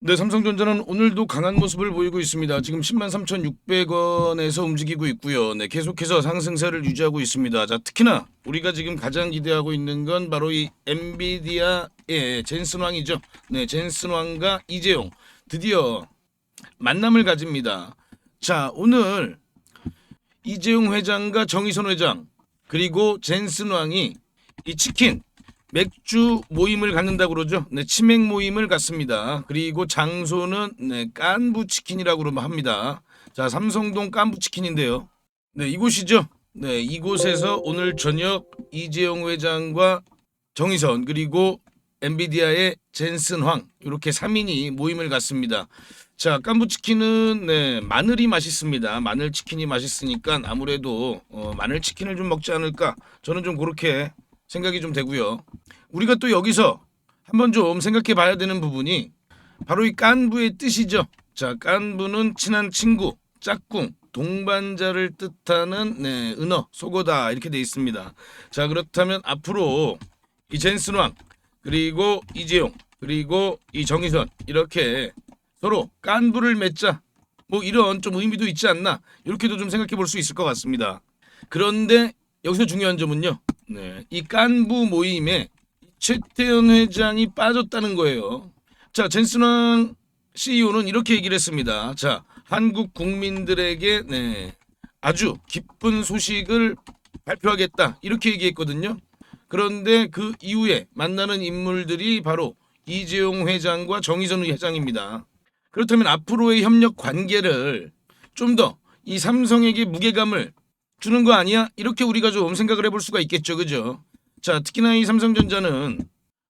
네, 삼성전자는 오늘도 강한 모습을 보이고 있습니다. 지금 10만 3,600원에서 움직이고 있고요. 네, 계속해서 상승세를 유지하고 있습니다. 자, 특히나 우리가 지금 가장 기대하고 있는 건 바로 이 엔비디아의 젠슨 왕이죠. 네, 젠슨 왕과 이재용 드디어 만남을 가집니다. 자, 오늘 이재용 회장과 정의선 회장 그리고 젠슨 왕이 이 치킨 맥주 모임을 갖는다고 그러죠. 네, 치맥 모임을 갖습니다. 그리고 장소는 네, 깐부 치킨이라고 그러면 합니다. 자, 삼성동 깐부 치킨인데요. 네, 이곳이죠. 네, 이곳에서 오늘 저녁 이재용 회장과 정의선 그리고 엔비디아의 젠슨 황 이렇게 3인이 모임을 갖습니다. 자, 깐부 치킨은 네, 마늘이 맛있습니다. 마늘 치킨이 맛있으니까 아무래도 어, 마늘 치킨을 좀 먹지 않을까? 저는 좀 그렇게 생각이 좀 되고요. 우리가 또 여기서 한번 좀 생각해 봐야 되는 부분이 바로 이 깐부의 뜻이죠. 자, 깐부는 친한 친구, 짝꿍, 동반자를 뜻하는 네, 은어, 속어다 이렇게 돼 있습니다. 자, 그렇다면 앞으로 이 젠슨 왕 그리고 이재용 그리고 이 정의선 이렇게 서로 깐부를 맺자 뭐 이런 좀 의미도 있지 않나 이렇게도 좀 생각해 볼 수 있을 것 같습니다. 그런데 여기서 중요한 점은요. 네, 이 깐부 모임에 최태현 회장이 빠졌다는 거예요. 자, 젠슨왕 CEO는 이렇게 얘기를 했습니다. 자, 한국 국민들에게 네, 아주 기쁜 소식을 발표하겠다 이렇게 얘기했거든요. 그런데 그 이후에 만나는 인물들이 바로 이재용 회장과 정의선 회장입니다. 그렇다면 앞으로의 협력 관계를 좀 더 이 삼성에게 무게감을 주는 거 아니야? 이렇게 우리가 좀 생각을 해볼 수가 있겠죠, 그죠? 자, 특히나 이 삼성전자는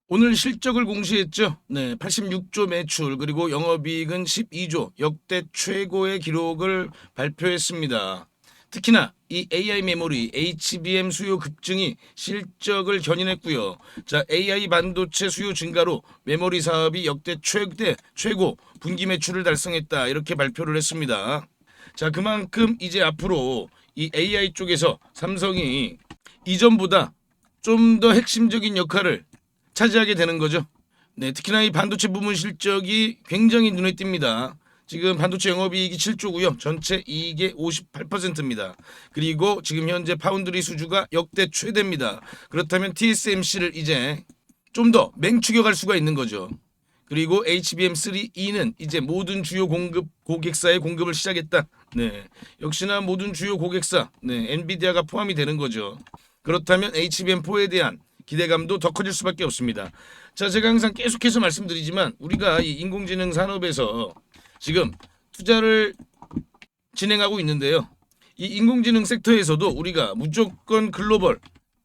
오늘 실적을 공시했죠. 네, 86조 매출 그리고 영업이익은 12조 역대 최고의 기록을 발표했습니다. 특히나 이 AI 메모리 HBM 수요 급증이 실적을 견인했고요. 자, AI 반도체 수요 증가로 메모리 사업이 역대 최대 최고 분기 매출을 달성했다. 이렇게 발표를 했습니다. 자, 그만큼 이제 앞으로 이 AI 쪽에서 삼성이 이전보다 좀 더 핵심적인 역할을 차지하게 되는 거죠. 네, 특히나 이 반도체 부문 실적이 굉장히 눈에 띕니다. 지금 반도체 영업이익이 7조고요. 전체 이익의 58%입니다. 그리고 지금 현재 파운드리 수주가 역대 최대입니다. 그렇다면 TSMC를 이제 좀 더 맹추격할 수가 있는 거죠. 그리고 HBM3E는 이제 모든 주요 공급 고객사의 공급을 시작했다. 네, 역시나 모든 주요 고객사, 네, 엔비디아가 포함이 되는 거죠. 그렇다면 HBM4에 대한 기대감도 더 커질 수밖에 없습니다. 자, 제가 항상 계속해서 말씀드리지만 우리가 이 인공지능 산업에서 지금 투자를 진행하고 있는데요. 이 인공지능 섹터에서도 우리가 무조건 글로벌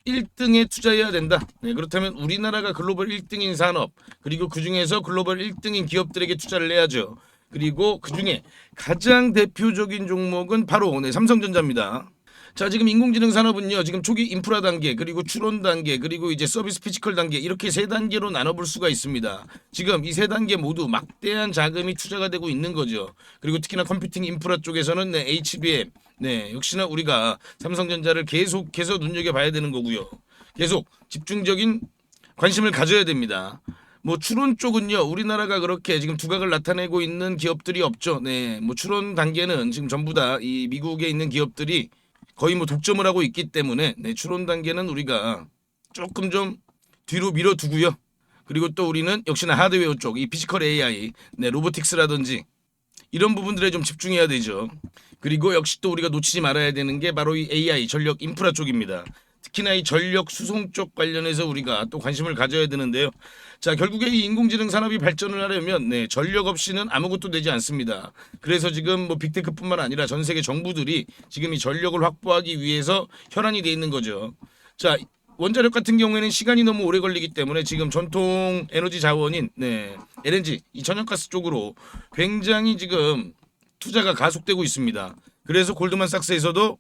1등에 투자해야 된다. 네, 그렇다면 우리나라가 글로벌 1등인 산업 그리고 그 중에서 글로벌 1등인 기업들에게 투자를 해야죠. 그리고 그 중에 가장 대표적인 종목은 바로 네, 삼성전자입니다. 자 지금 인공지능 산업은요 지금 초기 인프라 단계 그리고 추론 단계 그리고 이제 서비스 피지컬 단계 이렇게 세 단계로 나눠볼 수가 있습니다. 지금 이 세 단계 모두 막대한 자금이 투자가 되고 있는 거죠. 그리고 특히나 컴퓨팅 인프라 쪽에서는 네, HBM 네 역시나 우리가 삼성전자를 계속해서 눈여겨봐야 되는 거고요. 계속 집중적인 관심을 가져야 됩니다. 뭐 추론 쪽은요 우리나라가 그렇게 지금 두각을 나타내고 있는 기업들이 없죠. 네, 뭐 추론 단계는 지금 전부 다 이 미국에 있는 기업들이 거의 뭐 독점을 하고 있기 때문에 네, 추론 단계는 우리가 조금 좀 뒤로 밀어두고요. 그리고 또 우리는 역시나 하드웨어 쪽, 이 피지컬 AI, 네, 로보틱스라든지 이런 부분들에 좀 집중해야 되죠. 그리고 역시 또 우리가 놓치지 말아야 되는 게 바로 이 AI 전력 인프라 쪽입니다. 특히나 이 전력 수송 쪽 관련해서 우리가 또 관심을 가져야 되는데요. 자, 결국에 이 인공지능 산업이 발전을 하려면 네, 전력 없이는 아무것도 되지 않습니다. 그래서 지금 뭐 빅테크뿐만 아니라 전 세계 정부들이 지금 이 전력을 확보하기 위해서 혈안이 돼 있는 거죠. 자, 원자력 같은 경우에는 시간이 너무 오래 걸리기 때문에 지금 전통 에너지 자원인 네, LNG, 이 천연가스 쪽으로 굉장히 지금 투자가 가속되고 있습니다. 그래서 골드만삭스에서도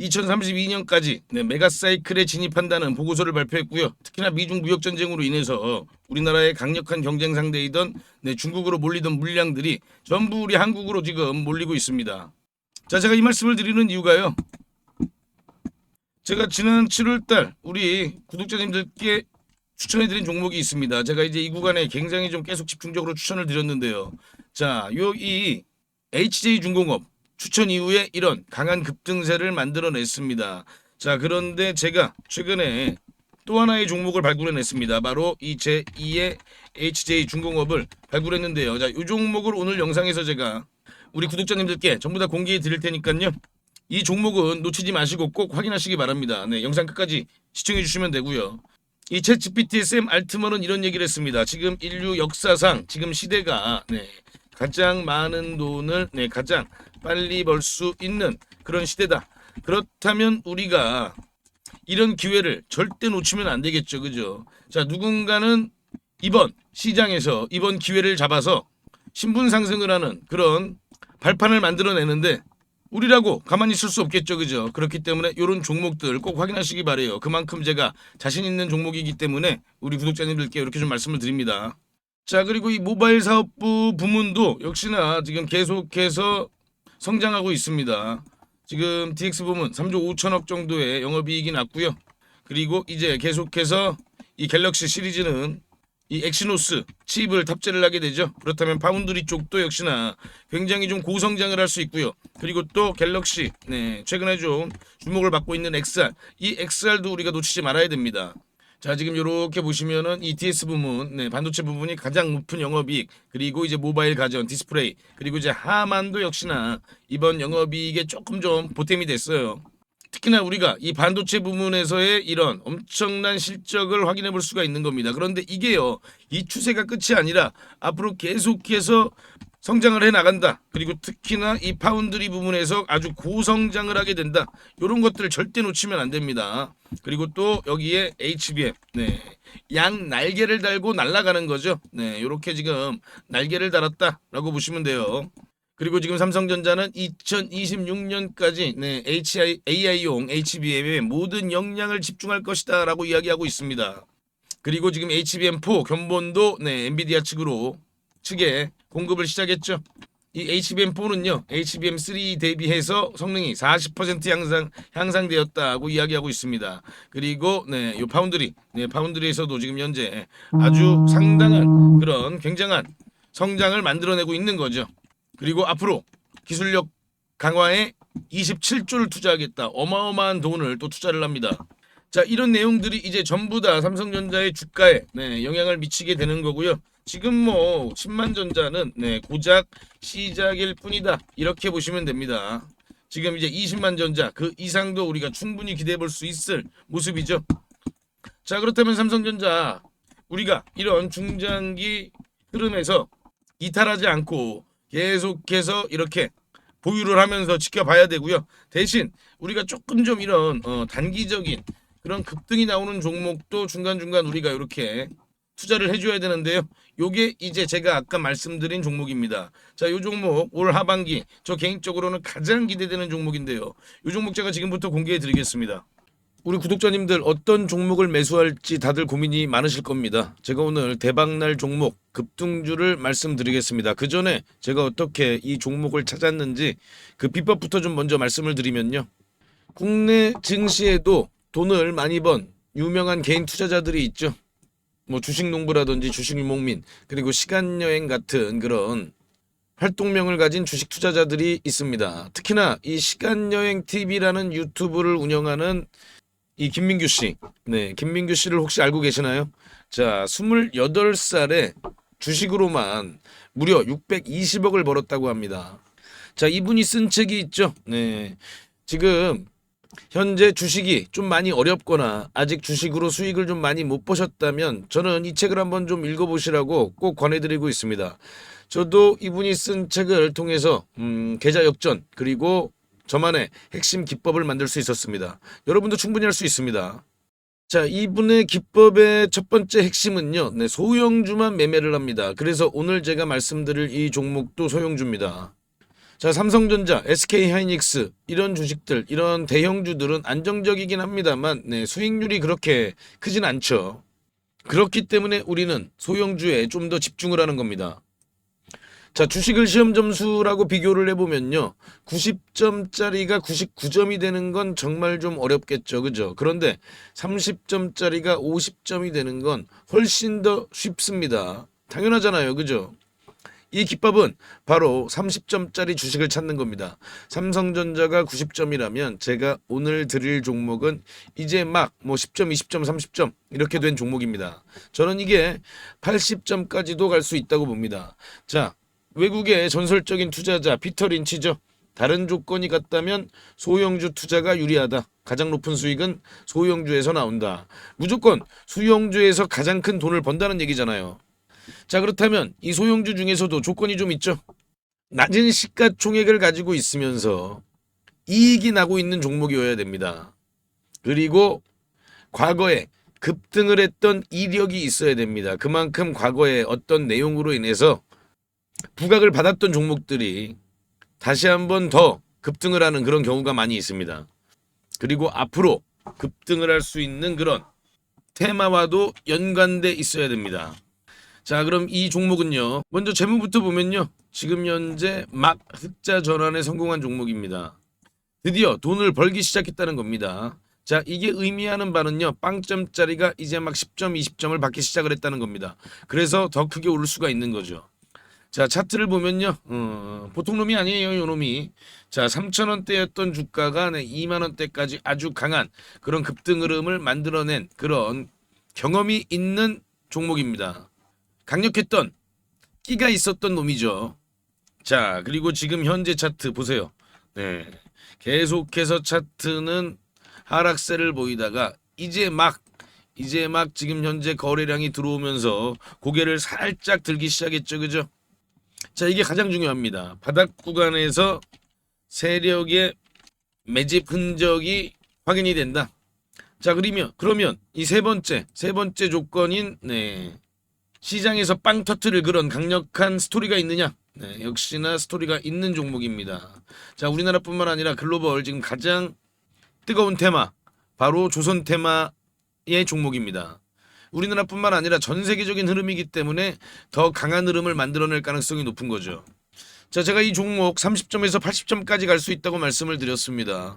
2032년까지 네, 메가사이클에 진입한다는 보고서를 발표했고요. 특히나 미중 무역 전쟁으로 인해서 우리나라의 강력한 경쟁 상대이던 네, 중국으로 몰리던 물량들이 전부 우리 한국으로 지금 몰리고 있습니다. 자, 제가 이 말씀을 드리는 이유가요. 제가 지난 7월달 우리 구독자님들께 추천해드린 종목이 있습니다. 제가 이제 이 구간에 굉장히 좀 계속 집중적으로 추천을 드렸는데요. 자, 요 이 HJ 중공업 추천 이후에 이런 강한 급등세를 만들어냈습니다. 자, 그런데 제가 최근에 또 하나의 종목을 발굴해냈습니다. 바로 이 제2의 HJ 중공업을 발굴했는데요. 자, 이 종목을 오늘 영상에서 제가 우리 구독자님들께 전부 다 공개해 드릴 테니까요. 이 종목은 놓치지 마시고 꼭 확인하시기 바랍니다. 네, 영상 끝까지 시청해 주시면 되고요. 이 챗GPT SM 알트먼은 이런 얘기를 했습니다. 지금 인류 역사상 지금 시대가 네, 가장 많은 돈을 네, 가장 빨리 벌 수 있는 그런 시대다. 그렇다면 우리가 이런 기회를 절대 놓치면 안 되겠죠. 그죠? 자, 누군가는 이번 시장에서 이번 기회를 잡아서 신분 상승을 하는 그런 발판을 만들어내는데 우리라고 가만히 있을 수 없겠죠. 그죠? 그렇기 때문에 이런 종목들 꼭 확인하시기 바래요. 그만큼 제가 자신 있는 종목이기 때문에 우리 구독자님들께 이렇게 좀 말씀을 드립니다. 자, 그리고 이 모바일 사업부 부문도 역시나 지금 계속해서 성장하고 있습니다. 지금 DX 부문 3조 5천억 정도의 영업이익이 났고요. 그리고 이제 계속해서 이 갤럭시 시리즈는 이 엑시노스 칩을 탑재를 하게 되죠. 그렇다면 파운드리 쪽도 역시나 굉장히 좀 고성장을 할 수 있고요. 그리고 또 갤럭시 네, 최근에 좀 주목을 받고 있는 XR 이 XR도 우리가 놓치지 말아야 됩니다. 자 지금 이렇게 보시면은 이 DS 부문, 네, 반도체 부분이 가장 높은 영업이익 그리고 이제 모바일 가전 디스플레이 그리고 이제 하만도 역시나 이번 영업이익에 조금 좀 보탬이 됐어요. 특히나 우리가 이 반도체 부문에서의 이런 엄청난 실적을 확인해 볼 수가 있는 겁니다. 그런데 이게요, 이 추세가 끝이 아니라 앞으로 계속해서 성장을 해 나간다. 그리고 특히나 이 파운드리 부분에서 아주 고성장을 하게 된다. 이런 것들을 절대 놓치면 안 됩니다. 그리고 또 여기에 HBM, 네, 양 날개를 달고 날아가는 거죠. 네, 이렇게 지금 날개를 달았다라고 보시면 돼요. 그리고 지금 삼성전자는 2026년까지 네, HI, AI용 HBM에 모든 역량을 집중할 것이다 라고 이야기하고 있습니다. 그리고 지금 HBM4 견본도 네, 엔비디아 측으로 측에 공급을 시작했죠. 이 HBM4는요, HBM3 대비해서 성능이 40% 향상 향상되었다고 이야기하고 있습니다. 그리고 네, 요 파운드리, 네, 파운드리에서도 지금 현재 아주 상당한 그런 굉장한 성장을 만들어내고 있는 거죠. 그리고 앞으로 기술력 강화에 27조를 투자하겠다. 어마어마한 돈을 또 투자를 합니다. 자, 이런 내용들이 이제 전부 다 삼성전자의 주가에 네, 영향을 미치게 되는 거고요. 지금 뭐 10만 전자는 네, 고작 시작일 뿐이다. 이렇게 보시면 됩니다. 지금 이제 20만 전자 그 이상도 우리가 충분히 기대해 볼 수 있을 모습이죠. 자, 그렇다면 삼성전자 우리가 이런 중장기 흐름에서 이탈하지 않고 계속해서 이렇게 보유를 하면서 지켜봐야 되고요. 대신 우리가 조금 좀 이런 어, 단기적인 그런 급등이 나오는 종목도 중간중간 우리가 이렇게 투자를 해줘야 되는데요. 요게 이제 제가 아까 말씀드린 종목입니다. 자, 요 종목 올 하반기 저 개인적으로는 가장 기대되는 종목인데요. 요 종목 제가 지금부터 공개해 드리겠습니다. 우리 구독자님들 어떤 종목을 매수할지 다들 고민이 많으실 겁니다. 제가 오늘 대박날 종목 급등주를 말씀드리겠습니다. 그 전에 제가 어떻게 이 종목을 찾았는지 그 비법부터 좀 먼저 말씀을 드리면요. 국내 증시에도 돈을 많이 번 유명한 개인 투자자들이 있죠. 뭐 주식 농부라든지 주식 유목민 그리고 시간 여행 같은 그런 활동명을 가진 주식 투자자들이 있습니다. 특히나 이 시간 여행 TV라는 유튜브를 운영하는 이 김민규 씨. 네, 김민규 씨를 혹시 알고 계시나요? 자, 28살에 주식으로만 무려 620억을 벌었다고 합니다. 자, 이분이 쓴 책이 있죠. 네. 지금 현재 주식이 좀 많이 어렵거나 아직 주식으로 수익을 좀 많이 못 보셨다면 저는 이 책을 한번 좀 읽어보시라고 꼭 권해드리고 있습니다. 저도 이분이 쓴 책을 통해서 음, 계좌 역전 그리고 저만의 핵심 기법을 만들 수 있었습니다. 여러분도 충분히 할 수 있습니다. 자, 이분의 기법의 첫 번째 핵심은요. 네, 소형주만 매매를 합니다. 그래서 오늘 제가 말씀드릴 이 종목도 소형주입니다. 자, 삼성전자, SK 하이닉스 이런 주식들, 이런 대형주들은 안정적이긴 합니다만 네, 수익률이 그렇게 크진 않죠. 그렇기 때문에 우리는 소형주에 좀 더 집중을 하는 겁니다. 자, 주식을 시험 점수라고 비교를 해보면요. 90점짜리가 99점이 되는 건 정말 좀 어렵겠죠. 그죠? 그런데 30점짜리가 50점이 되는 건 훨씬 더 쉽습니다. 당연하잖아요. 그죠? 이 기법은 바로 30점짜리 주식을 찾는 겁니다. 삼성전자가 90점이라면 제가 오늘 드릴 종목은 이제 막 뭐 10점, 20점, 30점 이렇게 된 종목입니다. 저는 이게 80점까지도 갈 수 있다고 봅니다. 자, 외국의 전설적인 투자자 피터 린치죠. 다른 조건이 같다면 소형주 투자가 유리하다. 가장 높은 수익은 소형주에서 나온다. 무조건 소형주에서 가장 큰 돈을 번다는 얘기잖아요. 자 그렇다면 이 소형주 중에서도 조건이 좀 있죠. 낮은 시가총액을 가지고 있으면서 이익이 나고 있는 종목이어야 됩니다. 그리고 과거에 급등을 했던 이력이 있어야 됩니다. 그만큼 과거에 어떤 내용으로 인해서 부각을 받았던 종목들이 다시 한번 더 급등을 하는 그런 경우가 많이 있습니다. 그리고 앞으로 급등을 할 수 있는 그런 테마와도 연관돼 있어야 됩니다. 자, 그럼 이 종목은요. 먼저 재무부터 보면요. 지금 현재 막 흑자 전환에 성공한 종목입니다. 드디어 돈을 벌기 시작했다는 겁니다. 자, 이게 의미하는 바는요. 빵점짜리가 이제 막 10점, 20점을 받기 시작을 했다는 겁니다. 그래서 더 크게 오를 수가 있는 거죠. 자, 차트를 보면요. 어, 보통 놈이 아니에요, 요 놈이. 자, 3,000원대였던 주가가 네, 2만 원대까지 아주 강한 그런 급등 흐름을 만들어낸 그런 경험이 있는 종목입니다. 강력했던 끼가 있었던 놈이죠. 자, 그리고 지금 현재 차트 보세요. 네. 계속해서 차트는 하락세를 보이다가 이제 막 이제 막 지금 현재 거래량이 들어오면서 고개를 살짝 들기 시작했죠. 그죠? 자, 이게 가장 중요합니다. 바닥 구간에서 세력의 매집 흔적이 확인이 된다. 자, 그러면 그러면 이 세 번째 세 번째 조건인 네. 시장에서 빵 터트릴 그런 강력한 스토리가 있느냐? 네, 역시나 스토리가 있는 종목입니다. 자, 우리나라뿐만 아니라 글로벌 지금 가장 뜨거운 테마 바로 조선 테마의 종목입니다. 우리나라뿐만 아니라 전 세계적인 흐름이기 때문에 더 강한 흐름을 만들어낼 가능성이 높은 거죠. 자, 제가 이 종목 30점에서 80점까지 갈 수 있다고 말씀을 드렸습니다.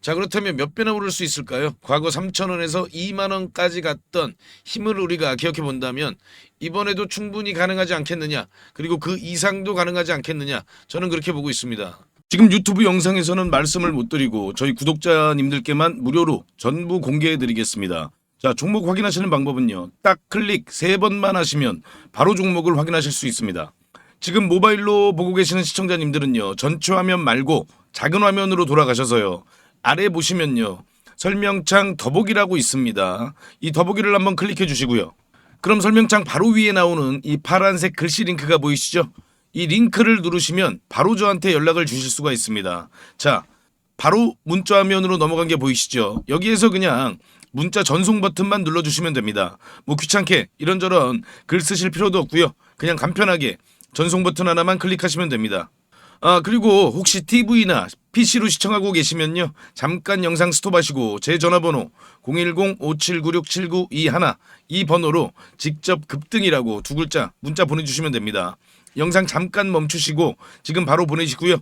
자, 그렇다면 몇 배나 오를 수 있을까요? 과거 3,000원에서 2만 원까지 갔던 힘을 우리가 기억해 본다면 이번에도 충분히 가능하지 않겠느냐? 그리고 그 이상도 가능하지 않겠느냐? 저는 그렇게 보고 있습니다. 지금 유튜브 영상에서는 말씀을 못 드리고 저희 구독자님들께만 무료로 전부 공개해 드리겠습니다. 자, 종목 확인하시는 방법은요. 딱 클릭 세 번만 하시면 바로 종목을 확인하실 수 있습니다. 지금 모바일로 보고 계시는 시청자님들은요. 전체 화면 말고 작은 화면으로 돌아가셔서요. 아래 보시면요. 설명창 더보기라고 있습니다. 이 더보기를 한번 클릭해 주시고요. 그럼 설명창 바로 위에 나오는 이 파란색 글씨 링크가 보이시죠? 이 링크를 누르시면 바로 저한테 연락을 주실 수가 있습니다. 자, 바로 문자 화면으로 넘어간 게 보이시죠? 여기에서 그냥 문자 전송 버튼만 눌러주시면 됩니다. 뭐 귀찮게 이런저런 글 쓰실 필요도 없고요. 그냥 간편하게 전송 버튼 하나만 클릭하시면 됩니다. 아 그리고 혹시 TV나 PC로 시청하고 계시면요 잠깐 영상 스톱하시고 제 전화번호 010-5796-7921 이 번호로 직접 급등이라고 두 글자 문자 보내주시면 됩니다. 영상 잠깐 멈추시고 지금 바로 보내시고요.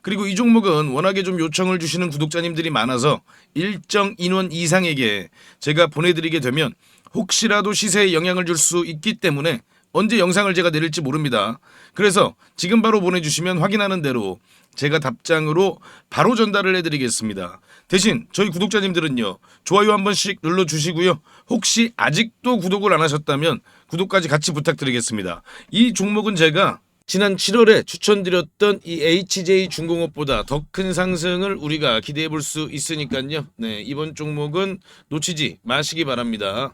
그리고 이 종목은 워낙에 좀 요청을 주시는 구독자님들이 많아서 일정 인원 이상에게 제가 보내드리게 되면 혹시라도 시세에 영향을 줄 수 있기 때문에 언제 영상을 제가 내릴지 모릅니다. 그래서 지금 바로 보내주시면 확인하는 대로 제가 답장으로 바로 전달을 해드리겠습니다. 대신 저희 구독자님들은요 좋아요 한 번씩 눌러주시고요. 혹시 아직도 구독을 안 하셨다면 구독까지 같이 부탁드리겠습니다. 이 종목은 제가 지난 7월에 추천드렸던 이 HJ 중공업보다 더 큰 상승을 우리가 기대해 볼 수 있으니까요. 네, 이번 종목은 놓치지 마시기 바랍니다.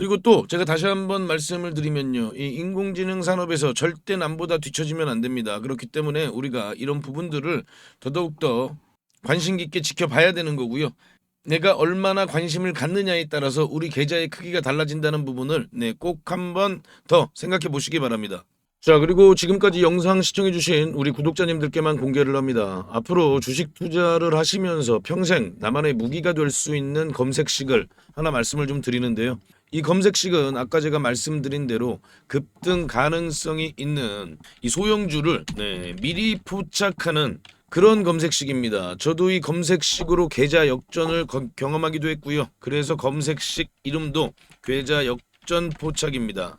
그리고 또 제가 다시 한번 말씀을 드리면요. 이 인공지능 산업에서 절대 남보다 뒤처지면 안 됩니다. 그렇기 때문에 우리가 이런 부분들을 더더욱더 관심 깊게 지켜봐야 되는 거고요. 내가 얼마나 관심을 갖느냐에 따라서 우리 계좌의 크기가 달라진다는 부분을 네, 꼭 한번 더 생각해 보시기 바랍니다. 자, 그리고 지금까지 영상 시청해주신 우리 구독자님들께만 공개를 합니다. 앞으로 주식 투자를 하시면서 평생 나만의 무기가 될 수 있는 검색식을 하나 말씀을 좀 드리는데요. 이 검색식은 아까 제가 말씀드린 대로 급등 가능성이 있는 이 소형주를 네, 미리 포착하는 그런 검색식입니다. 저도 이 검색식으로 계좌 역전을 거- 경험하기도 했고요. 그래서 검색식 이름도 계좌 역전 포착입니다.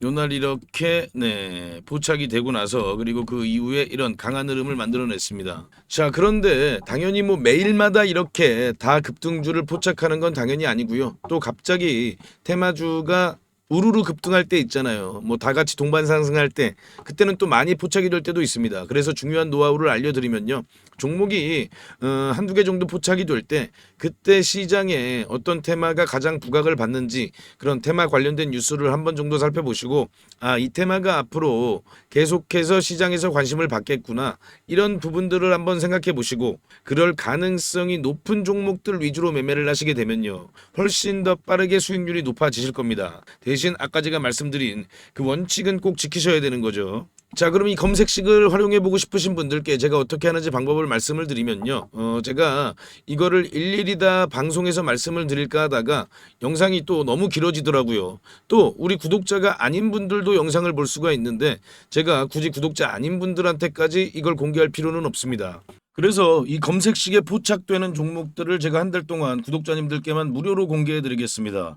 요날 이렇게 네 포착이 되고 나서 그리고 그 이후에 이런 강한 흐름을 만들어냈습니다. 자 그런데 당연히 뭐 매일마다 이렇게 다 급등주를 포착하는 건 당연히 아니고요. 또 갑자기 테마주가 우르르 급등할 때 있잖아요. 뭐 다 같이 동반 상승할 때 그때는 또 많이 포착이 될 때도 있습니다. 그래서 중요한 노하우를 알려드리면요. 종목이 어, 한두 개 정도 포착이 될 때 그때 시장에 어떤 테마가 가장 부각을 받는지 그런 테마 관련된 뉴스를 한 번 정도 살펴보시고 아 이 테마가 앞으로 계속해서 시장에서 관심을 받겠구나 이런 부분들을 한번 생각해 보시고 그럴 가능성이 높은 종목들 위주로 매매를 하시게 되면요 훨씬 더 빠르게 수익률이 높아지실 겁니다 대신 아까 제가 말씀드린 그 원칙은 꼭 지키셔야 되는 거죠. 자 그럼 이 검색식을 활용해 보고 싶으신 분들께 제가 어떻게 하는지 방법을 말씀을 드리면요. 어 제가 이거를 일일이 다 방송에서 말씀을 드릴까 하다가 영상이 또 너무 길어지더라고요. 또 우리 구독자가 아닌 분들도 영상을 볼 수가 있는데 제가 굳이 구독자 아닌 분들한테까지 이걸 공개할 필요는 없습니다. 그래서 이 검색식에 포착되는 종목들을 제가 한 달 동안 구독자님들께만 무료로 공개해 드리겠습니다